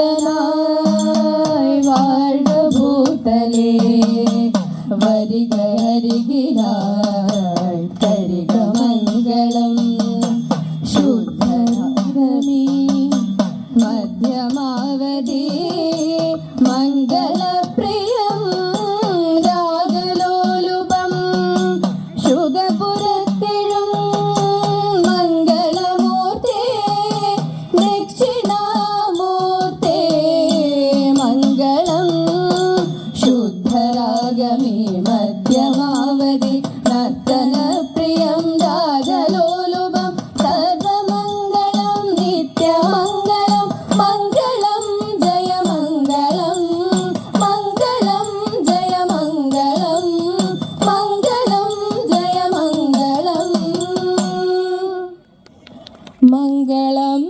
നാഥനായി വാഴ ഭൂതലേ വരിക അരികിലായി കരിക മംഗളം. ശുദ്ധ മധ്യമാവതീ. ശുദ്ധരാഗമേ മധ്യമാവതി നർത്തന പ്രിയം രാജലോലുപം സർവമംഗളം നിത്യമംഗളം മംഗളം ജയമംഗളം മംഗളം ജയമംഗളം മംഗളം ജയമംഗളം മംഗളം